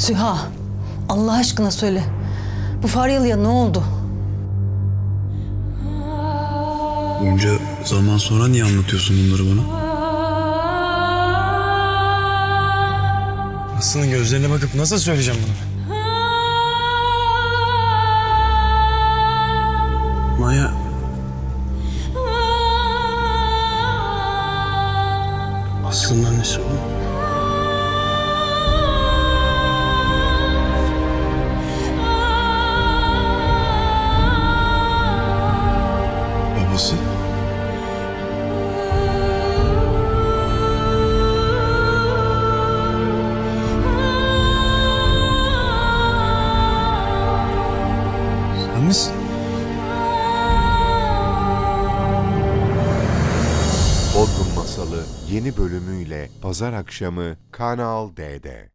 Süha, Allah aşkına söyle. Bu Faryalı'ya ne oldu? Bunca zaman sonra niye anlatıyorsun bunları bana? Aslı'nın gözlerine bakıp nasıl söyleyeceğim bunu? Maya... Aslı'nın annesi o. Babası? Sen misin? Bodrum Masalı yeni bölümüyle pazar akşamı Kanal D'de.